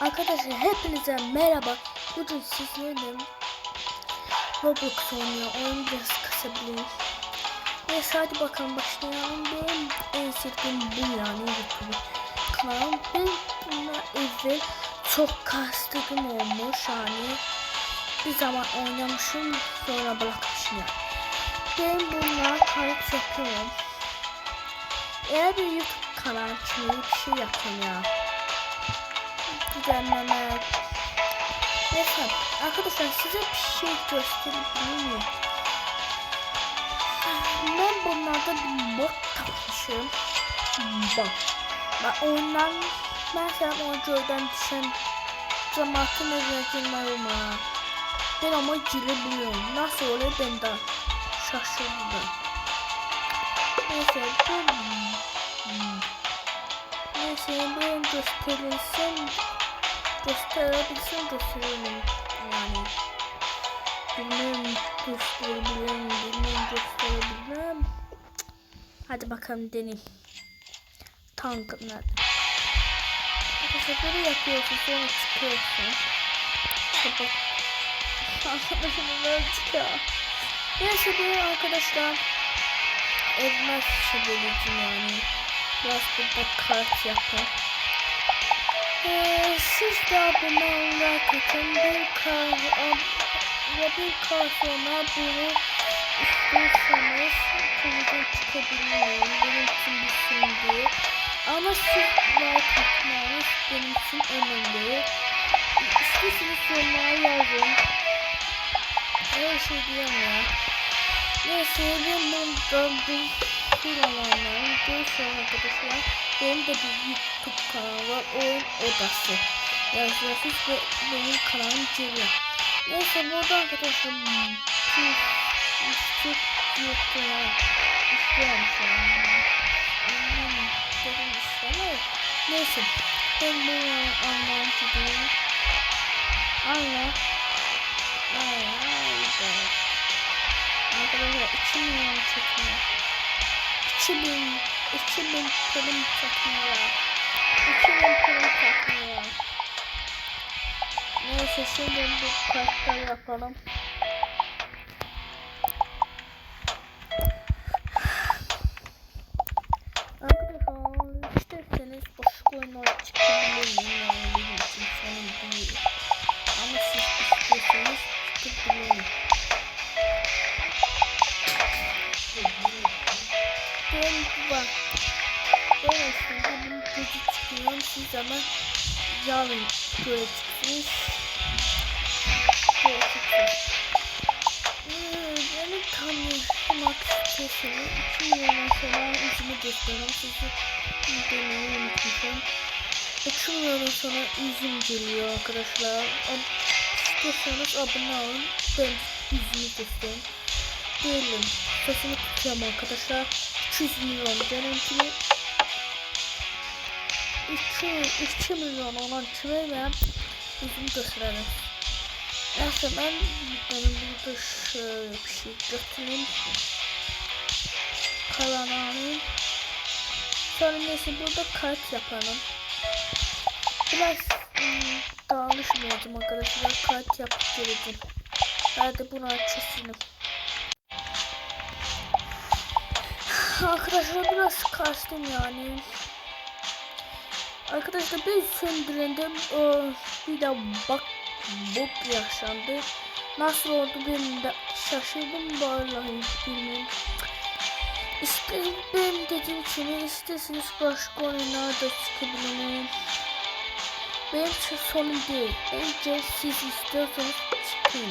Arkadaşlar hepinize merhaba. Bugün sizlerle Roblox oynuyor. Oyun biraz kasabilir. Neyse hadi bakalım başlayalım. Benim en sevdiğim bu yani YouTube kanalım. Ben buna evvel çok kastırdım olmuş yani. Bir zaman oynamışım sonra bırakmışım yani. Ben bunlar kayıt yapıyorum. Eğer bir YouTube kanal için bir şey yapın ya düzenleme. Neyse arkadaşlar size bir şey gösterebilir miyim? Ben bunlarda bir mod tapmışım. Bak. Ben oyundan mesela oyuncudan düşen cemaatin özüne girmiyorum ha. Ben ama girebiliyorum. Nasıl oluyor ben de şaşırdım. Neyse bu Neyse ben gösterilsin gösterebilsin gösterelim yani bilmem gösterebilirim bilmem. Gösterebilirim hadi bakalım deneyim. Tankım nerede? Arkadaşlar böyle yapıyorsun sonra çıkıyorsun. Sabah arkadaşım böyle çıkıyor. Neyse böyle arkadaşlar. Elmas çevireceğim yani. Biraz burada kart yapın ee, siz de abone olmayı atın. Bir kar ve bir kar sonra bunu istiyorsanız konudan çıkabilirim. Benim için bir değil. Ama siz like atmanız benim için önemli. İstiyorsanız yorumlara yazın. Her şey ya. Neyse ben burada bir film olanlarım. Görüşürüz arkadaşlar. Benim de bir Var. Oyun Odası. Yazıyorsunuz ve benim kanalım geliyor. Neyse burada arkadaşlar çok yoktu ya. İstiyorum şu an. Dedim istemem. Neyse. Ben bunu anlayayım gidiyorum. Anla. Ay ay. Arkadaşlar 2 milyon çekiyor. 2000 2000 prim takmıyor. 2000 prim takmıyor. Neyse şimdi bu kartları yapalım. Çıkıyorum. Siz ama yarın göreceksiniz. Göreceksiniz. Hmm, beni tanımak istiyorsanız 2 milyon sonra yüzümü gösteririm. Sizi demeyi unutmuşum. 3 milyon sonra yüzüm geliyor arkadaşlar. İstiyorsanız abone olun. Ben yüzümü göstereyim. Değilim. Sesini tutuyorum arkadaşlar. 200 milyon benimkini 2, 2 milyon olan ben yüzümü gösterelim. Neyse ben benim burada şöyle bir şey götüreyim. Kalan alayım. Sonra neyse burada kart yapalım. Biraz ım, dağılışmayacağım arkadaşlar. Kart yapıp geleceğim. Hadi bunu açasınım. Arkadaşlar biraz kastım yani. Arkadaşlar ben söndürendim. Ee, bir de bak bok yaşandı. Nasıl oldu ben de şaşırdım vallahi bilmiyorum. İşte ben dediğim gibi isterseniz başka oyunlarda çıkabilirim. Benim için sorun değil. Bence siz istiyorsanız çıkın.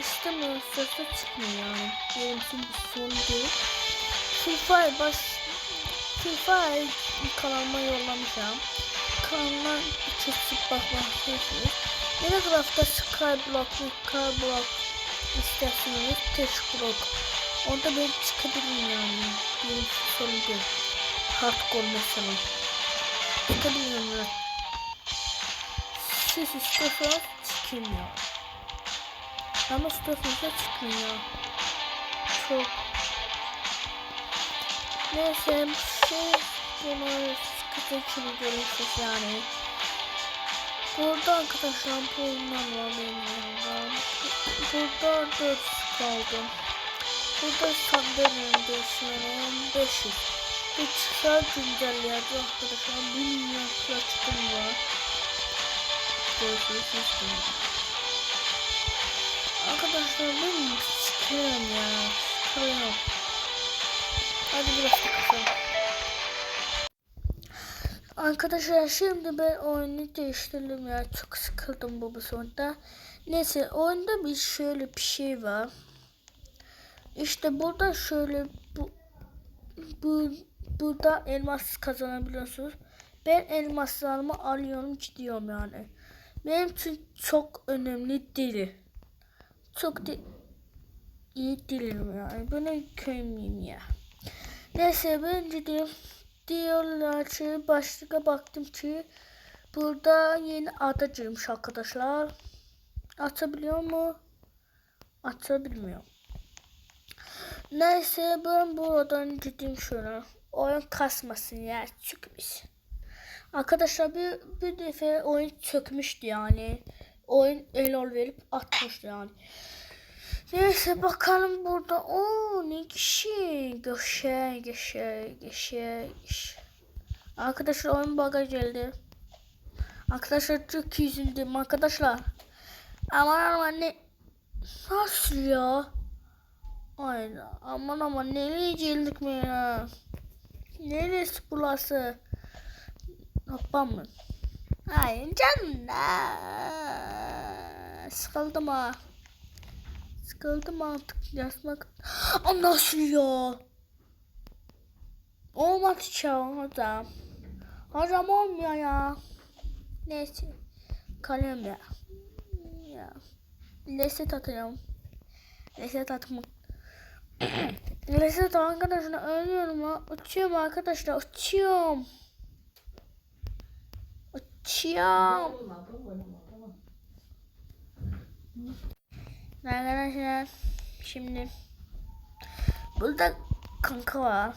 İstemiyorsanız çıkmayın yani. Benim için bir sorun değil. FIFA baş FIFA kanalıma yollamışım. Kanalına kesip bakmak istiyorsunuz. Minecraft'ta Skyblock, Skyblock isterseniz Teşkrok. Onda ben çıkabilirim yani. Benim sorun değil. Hardcore mesela. Çıkabilirim ben. Siz istiyorsanız ya. Ama istiyorsanız da çıkın ya. Çok Neyse şey bunu sıkıntı için görürsünüz yani. Burada arkadaşlar bu oyunlar var benim yanımda. Burada 4 kaldı. Burada sandalyenin sanırım 500. Bir çıksa güncelleyeceğim arkadaşlar. Bir milyon çıkım var. Görüşürüz. Görüşürüz. Arkadaşlar ben sıkıyorum ya. Sıkıyorum. Hadi biraz. Arkadaşlar şimdi ben oyunu değiştirdim ya. Çok sıkıldım bu sonunda. Neyse oyunda bir şöyle bir şey var. İşte burada şöyle bu bu burada elmas kazanabiliyorsunuz. Ben elmaslarımı alıyorum gidiyorum yani. Benim için çok önemli değil. Çok da iyi değilim yani. Böyle köyümlüyüm ya. Neyse ben gideyim. Diyorlar ki başlığa baktım ki burada yeni ada girmiş arkadaşlar. Atabiliyor mu? Atabilmiyor. Neyse ben buradan gideyim şöyle. Oyun kasmasın ya çıkmış. Arkadaşlar bir, bir defa oyun çökmüştü yani. Oyun error verip atmıştı yani. Neyse bakalım burada. Oo ne kişi. Göşe, göşe, göşe, göşe. Arkadaşlar oyun baga geldi. Arkadaşlar çok üzüldüm arkadaşlar. Aman aman ne. Nasıl ya? Aynen. Aman aman nereye geldik mi ya? Neresi burası? Hoppam mı? Hayır canım. Sıkıldım ha. Sıkıldım artık yazmak. Ya? Olmadı çağım hocam. Hocam olmuyor ya. Neyse. Kalem ya. Ya. Leset atıyorum. Leset atmak. Leset arkadaşlar ölüyorum ha. Uçuyorum arkadaşlar uçuyorum. Uçuyorum. Arkadaşlar şimdi burada kanka var.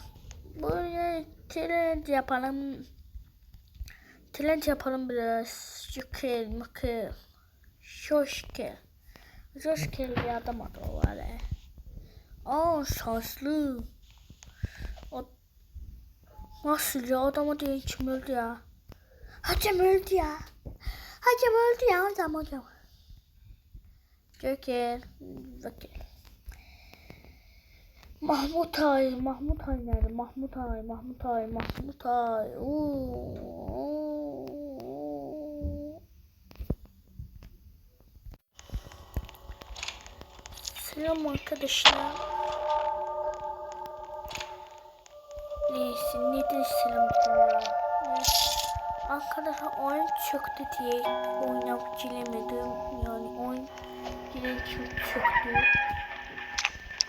Böyle trend yapalım. Trend yapalım biraz. Şükür, mükür. Şoşkel. Şoşkel bir adam adı var. Aa şanslı. O... Nasıl ya adama değil kim öldü ya? Hacım öldü ya. Hacım öldü ya adam adam. Joker. Joker. Mahmut Ay, Mahmut Ay nerede? Mahmut Ay, Mahmut Ay, Mahmut Ay. Selam arkadaşlar. Neyse neden selam. Arkadaşlar oyun çöktü diye oynayıp giremedim. Yani oyun direkt çöktü.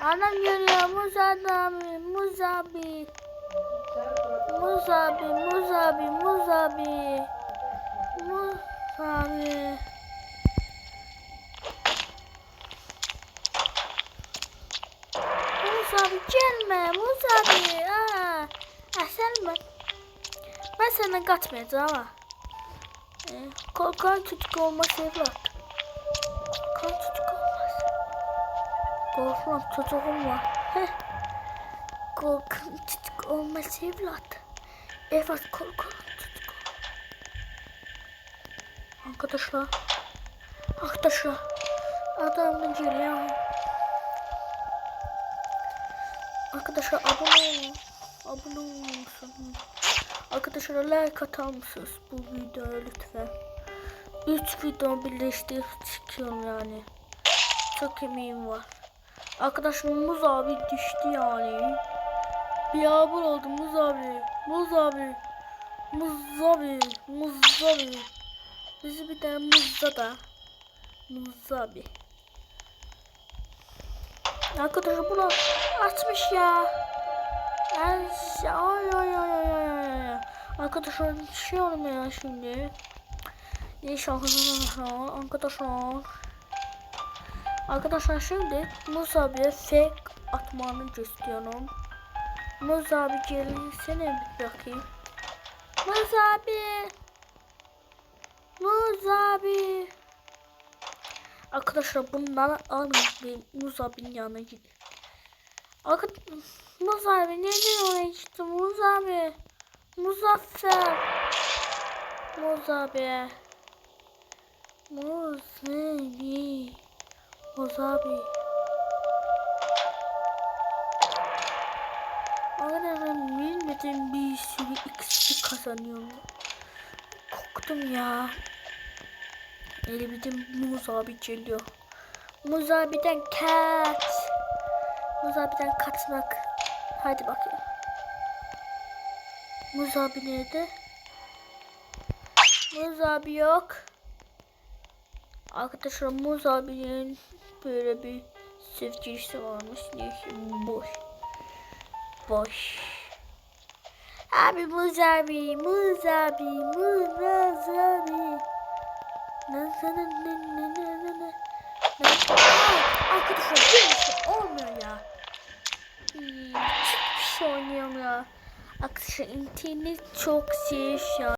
Anam geliyor muz abi, muz abi. Muz abi, muz abi, muz abi. Muz abi. Muz abi gelme, muz abi. Aa, ah, sen mi? Ben senden kaçmayacağım ama. Ee, korkan çocuk olması evlat. Korkan çocuk olmaz. Korkan çocuğum var. Heh. Korkan çocuk olmaz evlat. Evet korkan çocuk. Arkadaşlar. Arkadaşlar. Adamın geliyor. Arkadaşlar abone olun. Abone musun? Arkadaşlar like atar mısınız bu videoya lütfen? 3 video birleştirip çıkıyorum yani. Çok emeğim var. Arkadaşlar Muz abi düştü yani. Bir yağmur oldu Muz abi. Muz abi. Muz abi. Muz abi. Bizi bir tane Muz'da da. Muz abi. Arkadaşlar bunu açmış ya. Ay ay ay ay ay. Arkadaşlar düşüyorum ya şimdi. Neyse arkadaşlar arkadaşlar. Şimdi Muz abiye fake atmanı gösteriyorum. Muz abi gelsene bir bakayım. Muz abi. Muz Arkadaşlar bunları alın ve Muz abinin yanına gidin. Arkadaşlar Muz abi neden oraya gitti Muz abi? Muzaffer. Muz abi. Muz abi. Muz abi. Arkadaşlar bilmeden bir sürü XP kazanıyorum. Korktum ya. Elimde Muz abi geliyor. Muz abiden kaç. Muz abiden kaçmak. Hadi bakayım. Muz abi nerede? Muz abi yok. Arkadaşlar Muz abinin böyle bir sevgilisi varmış. Neyse boş. Boş. Abi Muz abi, Muz abi, Muz abi. Arkadaşlar bir şey olmuyor ya. Hiçbir şey oynayamıyor. Arkadaşlar internet çok ya.